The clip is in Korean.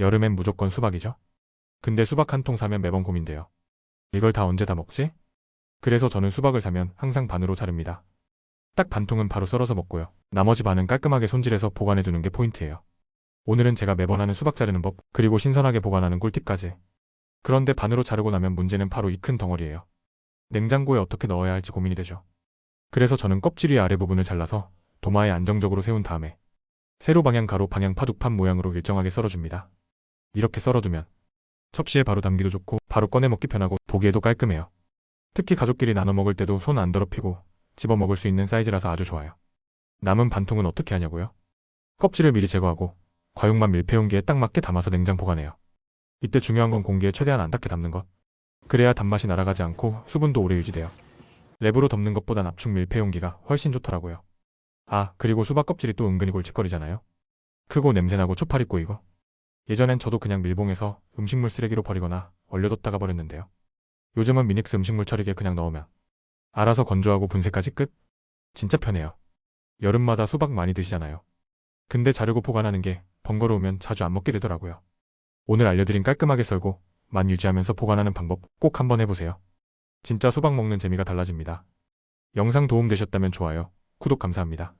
여름엔 무조건 수박이죠. 근데 수박 한 통 사면 매번 고민돼요. 이걸 다 언제 다 먹지? 그래서 저는 수박을 사면 항상 반으로 자릅니다. 딱 반 통은 바로 썰어서 먹고요. 나머지 반은 깔끔하게 손질해서 보관해 두는 게 포인트예요. 오늘은 제가 매번 하는 수박 자르는 법, 그리고 신선하게 보관하는 꿀팁까지. 그런데 반으로 자르고 나면 문제는 바로 이 큰 덩어리예요. 냉장고에 어떻게 넣어야 할지 고민이 되죠. 그래서 저는 껍질 위 아래 부분을 잘라서 도마에 안정적으로 세운 다음에 세로 방향 가로 방향 파둑판 모양으로 일정하게 썰어줍니다. 이렇게 썰어두면 첩시에 바로 담기도 좋고 바로 꺼내 먹기 편하고 보기에도 깔끔해요. 특히 가족끼리 나눠 먹을 때도 손 안 더럽히고 집어 먹을 수 있는 사이즈라서 아주 좋아요. 남은 반통은 어떻게 하냐고요? 껍질을 미리 제거하고 과육만 밀폐 용기에 딱 맞게 담아서 냉장 보관해요. 이때 중요한 건 공기에 최대한 안 닿게 담는 것. 그래야 단맛이 날아가지 않고 수분도 오래 유지돼요. 랩으로 덮는 것보단 압축 밀폐 용기가 훨씬 좋더라고요. 아, 그리고 수박 껍질이 또 은근히 골칫거리잖아요. 크고 냄새나고 초파리 꼬이고. 예전엔 저도 그냥 밀봉해서 음식물 쓰레기로 버리거나 얼려뒀다가 버렸는데요. 요즘은 미닉스 음식물 처리기에 그냥 넣으면 알아서 건조하고 분쇄까지 끝. 진짜 편해요. 여름마다 수박 많이 드시잖아요. 근데 자르고 보관하는 게 번거로우면 자주 안 먹게 되더라고요. 오늘 알려드린 깔끔하게 썰고 만 유지하면서 보관하는 방법 꼭 한번 해보세요. 진짜 수박 먹는 재미가 달라집니다. 영상 도움 되셨다면 좋아요, 구독 감사합니다.